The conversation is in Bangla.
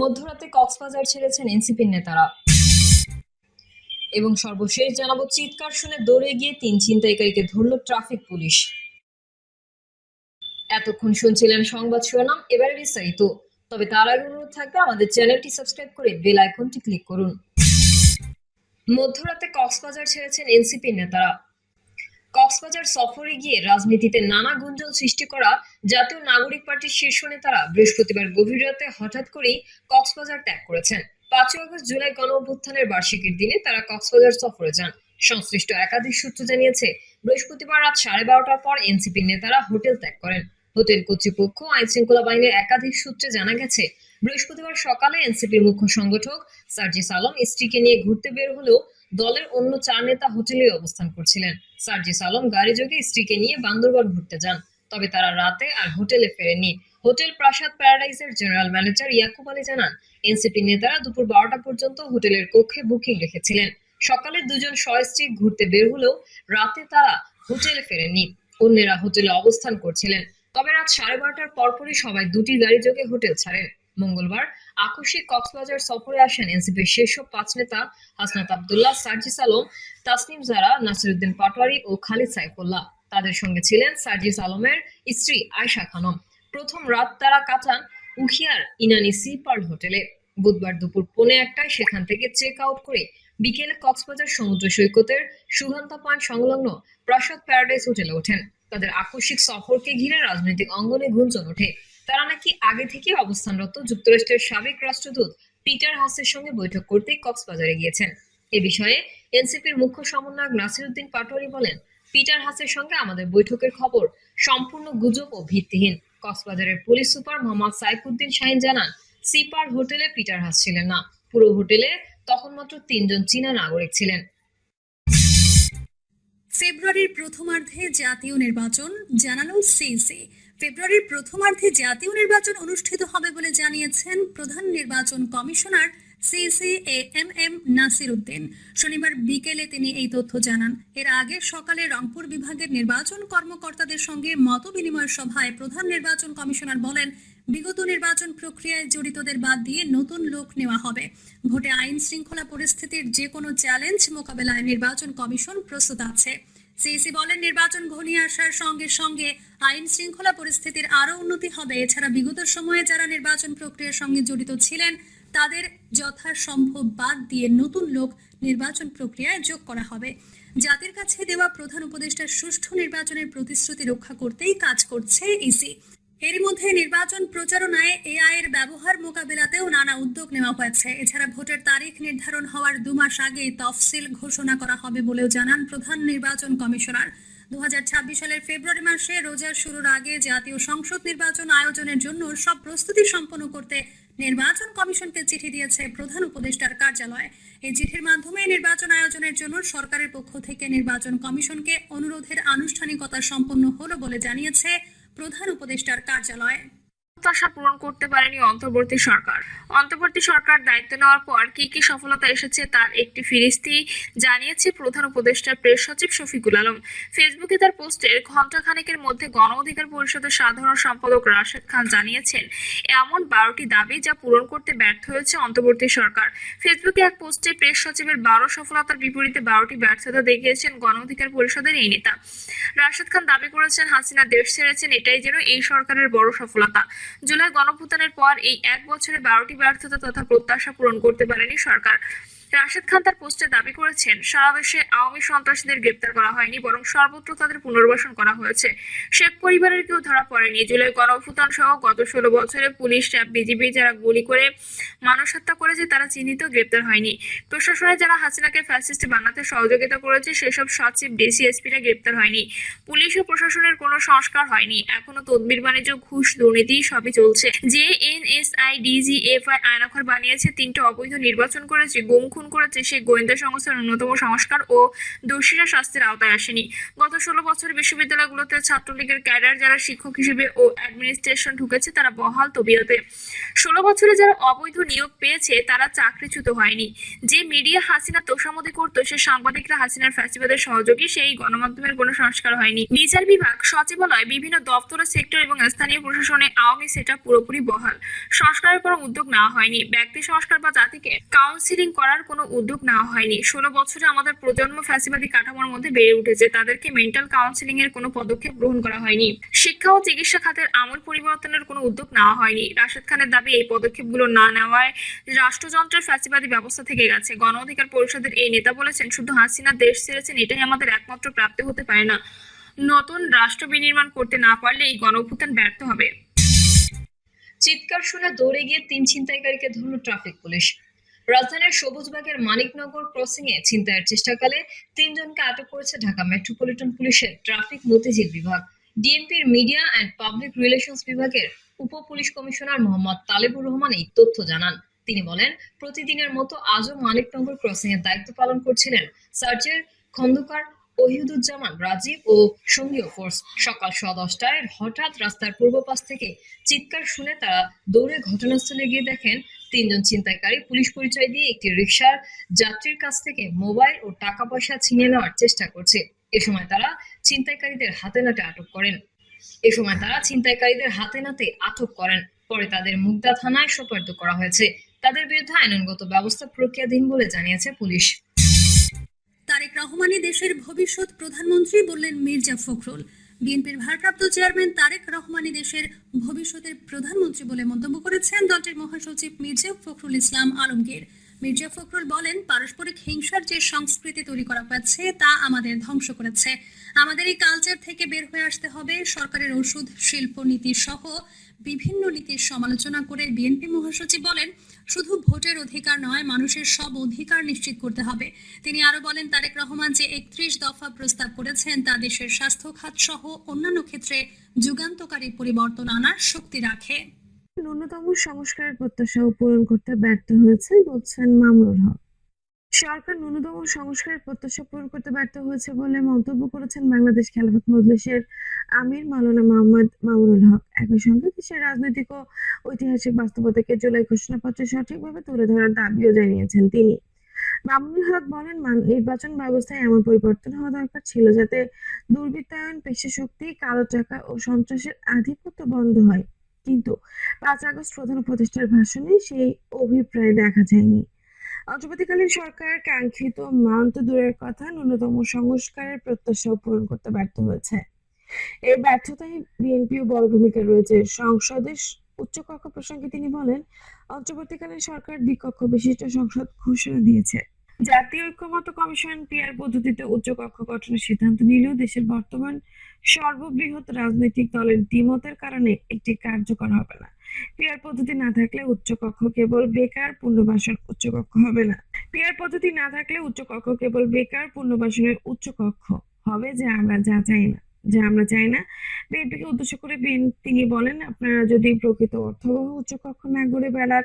মধ্যরাতে কক্সবাজার ছেড়েছেন এনসিপির নেতারা। এবং সর্বশেষ জানাব, চিৎকার শুনে দৌড়ে গিয়ে তিন ছিনতাইকারীকে ধরল ট্রাফিক পুলিশ। এতক্ষণ শুনছিলেন সংবাদ শিরোনাম, এবারে বিস্তারিত। তবে তার আগে অনুরোধ থাকবে, আমাদের চ্যানেলটি সাবস্ক্রাইব করে বেল আইকনটি ক্লিক করুন। মধ্যরাতে কক্সবাজার ছেড়েছেন এনসিপির নেতারা। কক্সবাজার সফরে গিয়ে রাজনীতিতে নানা গুঞ্জন সৃষ্টি করা জাতীয় নাগরিক পার্টির শীর্ষ নেতারা বৃহস্পতিবার গভীর রাতে হঠাৎ করেই কক্সবাজার ত্যাগ করেছেন। পাঁচই আগস্ট জুলাই গণ অভ্যুত্থানের বার্ষিকীর দিনে তারা কক্সবাজার সফরে যান। সংশ্লিষ্ট একাধিক সূত্র জানিয়েছে, বৃহস্পতিবার রাত সাড়ে বারোটার পর এনসিপির নেতারা হোটেল ত্যাগ করেন। হোটেল কর্তৃপক্ষ আইন শৃঙ্খলা বাহিনীর একাধিক সূত্রে জানা গেছে, বৃহস্পতিবার সকালে এনসিপির মুখ্য সংগঠক সার্জিস আলম স্ত্রীকে নিয়ে ঘুরতে বের হলেও দলের অন্য চার নেতা হোটেলে অবস্থান করছিলেন। সার্জিস আলম গাড়ি যোগে স্ত্রীকে নিয়ে বান্দরবান ঘুরতে যান, তবে তারা রাতে আর হোটেলে ফেরেননি। হোটেল প্রাসাদ প্যারাডাইজের জেনারেল ম্যানেজার ইয়াকুব আলী জানান, এনসিপি নেতারা দুপুর বারোটা পর্যন্ত হোটেলের কক্ষে বুকিং রেখেছিলেন। সকালে দুজন সস্ত্রী ঘুরতে বের হলেও রাতে তারা হোটেলে ফেরেননি। অন্যেরা হোটেলে অবস্থান করছিলেন। তবে রাত সাড়ে বারোটার পরপরই সবাই দুটি গাড়ি যোগে হোটেল ছাড়েন। মঙ্গলবার আকস্মিক কক্সবাজার সফরে আসেন এনসিপির শীর্ষ পাঁচ নেতা হাসনাত আবদুল্লাহ, সার্জিস আলম, তাসনিম জারা, নাসিরুদ্দিন পাটোয়ারি ও খালিদ সাইফুল্লাহ। তাদের সঙ্গে ছিলেন সার্জিস আলমের স্ত্রী আয়শা খানম। প্রথম রাত তারা কাটান উখিয়ার ইনানি সি পার্ল হোটেলে। বুধবার দুপুর পৌনে একটায় সেখান থেকে চেক আউট করে বিকেলে কক্সবাজার সমুদ্র সৈকতের সুগন্ধা পান সংলগ্ন প্রাসাদ প্যারাডাইস হোটেলে ওঠেন। তাদের আকস্মিক সফরকে ঘিরে রাজনৈতিক অঙ্গনে গুঞ্জন ওঠে। তারা নাকি আগে থেকে অবস্থানরত যুক্তরাষ্ট্রের সাবেক রাষ্ট্রদূত পিটার হাসের সঙ্গে বৈঠক করতে কক্সবাজারে গিয়েছেন। এ বিষয়ে এনসিপির মুখ্য সমন্বয়ক নাসিরুদ্দিন পাটোয়ারি বলেন, পিটার হাসের সঙ্গে আমাদের বৈঠকের খবর সম্পূর্ণ গুজব ও ভিত্তিহীন। কক্সবাজারের পুলিশ সুপার মোহাম্মদ সাইফুদ্দিন শাহিন জানান, সিপার হোটেলে পিটার হাস ছিলেন না। পুরো হোটেলে তখন মাত্র তিনজন চীনা নাগরিক ছিলেন। ফেব্রুয়ারির প্রথমার্ধে জাতীয় নির্বাচন, জানালো সিইসি। ফেব্রুয়ারির প্রথমার্ধে জাতীয় নির্বাচন অনুষ্ঠিত হবে বলে জানিয়েছেন প্রধান নির্বাচন commissioner CEC M M Nasir Uddin. শনিবার বিকেলে তিনি এই তথ্য জানান। এর আগে সকালে রংপুর বিভাগের নির্বাচন কর্মকর্তাদের সঙ্গে মত বিনিময় সভায় প্রধান নির্বাচন কমিশনার বলেন, বিগত নির্বাচন প্রক্রিয়ায় জড়িতদের বাদ দিয়ে নতুন লোক নেওয়া হবে। ভোটে আইন শৃঙ্খলা পরিস্থিতির যে কোনো চ্যালেঞ্জ মোকাবেলায় নির্বাচন কমিশন প্রস্তুত আছে। সিইসি বলেন নির্বাচন ঘনিয়ে আসার সঙ্গে সঙ্গে আইন শৃঙ্খলা পরিস্থিতির আরও উন্নতি হবে। এছাড়া বিগত সময়ে যারা নির্বাচন প্রক্রিয়ার সঙ্গে জড়িত ছিলেন, তাদের যথাসম্ভব বাদ দিয়ে নতুন লোক নির্বাচন প্রক্রিয়ায় যোগ করা হবে। জাতির কাছে দেওয়া প্রধান উপদেষ্টার সুষ্ঠু নির্বাচনের প্রতিশ্রুতি রক্ষা করতেই কাজ করছে ইসি। এর মধ্যে নির্বাচন প্রচারণায় এআই এর ব্যবহার মোকাবেলাতেও নানা উদ্যোগ নেওয়া হয়েছে। এছাড়া ভোটের তারিখ নির্ধারণ হওয়ার দু মাস আগেই তফসিল ঘোষণা করা হবে বলেও জানান প্রধান নির্বাচন কমিশনার। দুহাজার ছাব্বিশ সালের ফেব্রুয়ারি মাসে রোজার শুরুর আগে জাতীয় সংসদ নির্বাচন আয়োজনের জন্য সব প্রস্তুতি সম্পন্ন করতে নির্বাচন কমিশনকে চিঠি দিয়েছে প্রধান উপদেষ্টার কার্যালয়। এই চিঠির মাধ্যমে নির্বাচন আয়োজনের জন্য সরকারের পক্ষ থেকে নির্বাচন কমিশনকে অনুরোধের আনুষ্ঠানিকতা সম্পন্ন হলো বলে জানিয়েছে প্রধান উপদেষ্টার কার্যালয়। প্রত্যাশা পূরণ করতে পারেনি অন্তর্বর্তী সরকার। অন্তর্বর্তী সরকার দায়িত্ব নেওয়ার পর কি কি সফলতা এসেছে তার একটি ফিরিস্তি জানিয়েছে প্রধান উপদেষ্টা প্রেস সচিব শফিকুল আলম। ফেসবুকে তার পোস্টের ঘণ্টাখানেকের মধ্যে গণ অধিকার পরিষদের সাধারণ সম্পাদক রাশেদ খান জানিয়েছেন, এমন বারোটি দাবি যা পূরণ করতে ব্যর্থ হয়েছে অন্তর্বর্তী সরকার। ফেসবুকে এক পোস্টে প্রেস সচিবের বারো সফলতার বিপরীতে বারোটি ব্যর্থতা দেখিয়েছেন গণ অধিকার পরিষদের এই নেতা। রাশেদ খান দাবি করেছেন, হাসিনা দেশ ছেড়েছেন, এটাই যেন এই সরকারের বড় সফলতা। জুলাই গণভুতানের পর এই এক বছরে বারোটি ব্যর্থতা তথা প্রত্যাশা পূরণ করতে পারেনি সরকার। রাশেদ খান তার পোস্টে দাবি করেছেন সারা দেশে আওয়ামী সন্ত্রাসীদের গ্রেপ্তার করা হয়নি, বরং সর্বত্র তাদের পুনর্বাসন করা হয়েছে। শেখ পরিবারের কেউ ধরা পড়েনি। জুলাই গণভুতান সহ গত ষোলো বছরে পুলিশ র্যাব বিজিবি যারা গুলি করে মানুষ হত্যা করেছে, তারা চিহ্নিত গ্রেপ্তার হয়নি। প্রশাসনে যারা হাসিনাকে ফ্যাসিস্ট বানাতে সহযোগিতা করেছে, সেসব সচিব ডিসি, এসপিরা গ্রেপ্তার হয়নি। পুলিশ ও প্রশাসনের কোনো সংস্কার হয়নি। এখনও তদবির, বাণিজ্য, ঘুষ, দুর্নীতি সবই চলছে। যে এনএসআই ডিজিএফআই আয়নাঘর বানিয়েছে, তিনটে অবৈধ নির্বাচন করেছে। গুম খুন করেছে সেই গোয়েন্দা সংস্থার ন্যূনতম সংস্কার ও দোষীরা শাস্তির আওতায় আসেনি। গত ষোলো বছর বিশ্ববিদ্যালয়গুলোতে ছাত্রলীগের ক্যাডার যারা শিক্ষক হিসেবে ও অ্যাডমিনিস্ট্রেশন ঢুকেছে, তারা বহাল তবিয়তে। ষোলো বছরে যারা অবৈধ নিয়োগ পেয়েছে, তারা চাকরিচ্যুত হয়নি। যে মিডিয়া হাসিনা তোষামতি করতো, সে সাংবাদিকরা হাসিনার ফ্যাসিবাদের সহযোগী, সেই গণমাধ্যমের কোনো সংস্কার হয়নি। বিচার বিভাগ, সচিবালয়, বিভিন্ন দপ্তর, সেক্টর এবং স্থানীয় প্রশাসনে আওয়ামী সেটা পুরোপুরি বহাল। সংস্কারের কোনো উদ্যোগ নেওয়া হয়নি। ব্যক্তি সংস্কার বা জাতিকে কাউন্সিলিং করার কোনো উদ্যোগ নেওয়া হয়নি। ষোলো বছরে আমাদের প্রজন্ম ফ্যাসিবাদী কাঠামোর মধ্যে বেড়ে উঠেছে। তাদেরকে মেন্টাল কাউন্সিলিং এর কোনো পদক্ষেপ গ্রহণ করা হয়নি। শিক্ষা ও চিকিৎসা খাতের আমূল পরিবর্তনের কোনো উদ্যোগ নেওয়া হয়নি। রাশেদ খানের দাবি, এই পদক্ষেপগুলো না নেওয়ায় রাষ্ট্রযন্ত্রের ফ্যাসিবাদী ব্যবস্থা থেকে গেছে। গণ অধিকার পরিষদের এই নেতা বলেছেন, শুধু হাসিনা দেশ ছেড়েছেন, এটাই আমাদের একমাত্র প্রাপ্তি হতে পারে না। নতুন রাষ্ট্র বিনির্মাণ করতে না পারলে এই গণ ব্যর্থ হবে। চিৎকার শুনে দৌড়ে গিয়ে তিন ছিনতাইকারীকে ধরল ট্রাফিক পুলিশ। রাজধানীর সবুজবাগের মানিকনগর ক্রসিং এ ছিনতাইয়ের চেষ্টাকালে তিনজনকে আটক করেছে ঢাকা মেট্রোপলিটন পুলিশের ট্রাফিক মতিঝিল বিভাগ। ডিএমপির মিডিয়া অ্যান্ড পাবলিক রিলেশনস বিভাগের উপ পুলিশ কমিশনার মোহাম্মদ তালেবুর রহমান এই তথ্য জানান। তিনি বলেন, প্রতিদিনের মতো আজও মানিকনগর ক্রসিং এর দায়িত্ব পালন করছিলেন সার্চের খন্দকার ওহিদুজ্জামান, রাজীব ও সঙ্গীয় ফোর্স সকাল সোয়া দশটায় হঠাৎ রাস্তার পূর্ব পাশ থেকে চিৎকার শুনে তারা দৌড়ে ঘটনাস্থলে গিয়ে দেখেন তিনজন ছিনতাইকারী পুলিশ পরিচয় দিয়ে একটি রিকশার যাত্রীর কাছ থেকে মোবাইল ও টাকা পয়সা ছিনিয়ে নেওয়ার চেষ্টা করছে। এ সময় তারা ছিনতাইকারীদের হাতে নাতে আটক করেন। এ সময় তারা ছিনতাইকারীদের হাতে নাতে আটক করেন। পরে তাদের মুগদা থানায় সোপর্দ করা হয়েছে। তাদের বিরুদ্ধে আইনগত ব্যবস্থা প্রক্রিয়াধীন বলে জানিয়েছে পুলিশ। তারেক রহমানই দেশের ভবিষ্যৎ প্রধানমন্ত্রী বললেন মির্জা ফখরুল। বিএনপির ভারপ্রাপ্ত চেয়ারম্যান তারেক রহমানই দেশের ভবিষ্যতের প্রধানমন্ত্রী বলে মন্তব্য করেছেন দলটির মহাসচিব মির্জা ফখরুল ইসলাম আলমগীর। মির্জা ফখরুল বলেন, পারস্পরিক হিংসার যে সংস্কৃতি তৈরি করা হয়েছে, তা আমাদের ধ্বংস করেছে। আমাদের এই কালচার থেকে বের হয়ে আসতে হবে। সরকারের ওষুধ, শিল্প নীতি সহ বিভিন্ন নীতির সমালোচনা করে বিএনপি মহাসচিব বলেন, শুধু ভোটের অধিকার নয়, মানুষের সব অধিকার নিশ্চিত করতে হবে। তিনি আরও বলেন, তারেক রহমান যে একত্রিশ দফা প্রস্তাব করেছেন, তা দেশের স্বাস্থ্য খাত সহ অন্যান্য ক্ষেত্রে যুগান্তকারী পরিবর্তন আনার শক্তি রাখে। ন্যূনতম সংস্কারের প্রত্যাশাও পূরণ করতে ব্যর্থ হয়েছে বলছেন মামুনুল হক। সরকার ন্যূনতম সংস্কারের প্রত্যাশা পূরণ করতে ব্যর্থ হয়েছে বলে মন্তব্য করেছেন বাংলাদেশ খেলাফত মজলিসের আমির মাওলানা মোহাম্মদ মামুনুল হক। একই সঙ্গে দেশের রাজনৈতিক ও ঐতিহাসিক বাস্তবতাকে জুলাই ঘোষণাপত্রে সঠিকভাবে তুলে ধরার দাবিও জানিয়েছেন তিনি। মামুনুল হক বলেন নির্বাচন ব্যবস্থায় এমন পরিবর্তন হওয়া দরকার ছিল যাতে দুর্বৃত্তায়ন পেশা শক্তি কালো টাকা ও সন্ত্রাসের আধিপত্য বন্ধ হয়। কিন্তু পাঁচ আগস্ট প্রধান উপদেষ্টার ভাষণে সেই অভিপ্রায় দেখা যায়নি। অন্তর্বর্তীকালীন সরকার কাঙ্ক্ষিত মান তো দূরের কথা ন্যূনতম সংস্কারের প্রত্যাশাও পূরণ করতে ব্যর্থ হয়েছে। এর ব্যর্থতায় বিএনপিও বড় ভূমিকা রয়েছে। সংসদের উচ্চকক্ষ প্রসঙ্গে তিনি বলেন অন্তর্বর্তীকালীন সরকার দ্বিকক্ষ বিশিষ্ট সংসদ ঘোষণা দিয়েছে। জাতীয় ঐক্যমত্য কমিশন পিআর পদ্ধতিতে উচ্চকক্ষ গঠনের সিদ্ধান্ত নিলেও দেশের বর্তমান সর্ববৃহৎ রাজনৈতিক দলের দ্বিমতের কারণে একটি কার্যকর হবে না। পিআর পদ্ধতি না থাকলে উচ্চকক্ষ কেবল বেকার পুনর্বাসন উচ্চকক্ষ হবে না। পিআর পদ্ধতি না থাকলে উচ্চকক্ষ কেবল বেকার পুনর্বাসনের উচ্চকক্ষ হবে যা আমরা যা চাই না, যা আমরা চাই না। বিএনপিকে উদ্দেশ্য করে তিনি বলেন, আপনারা যদি প্রকৃত অর্থবহ উচ্চকক্ষ না গড়ে বেড়া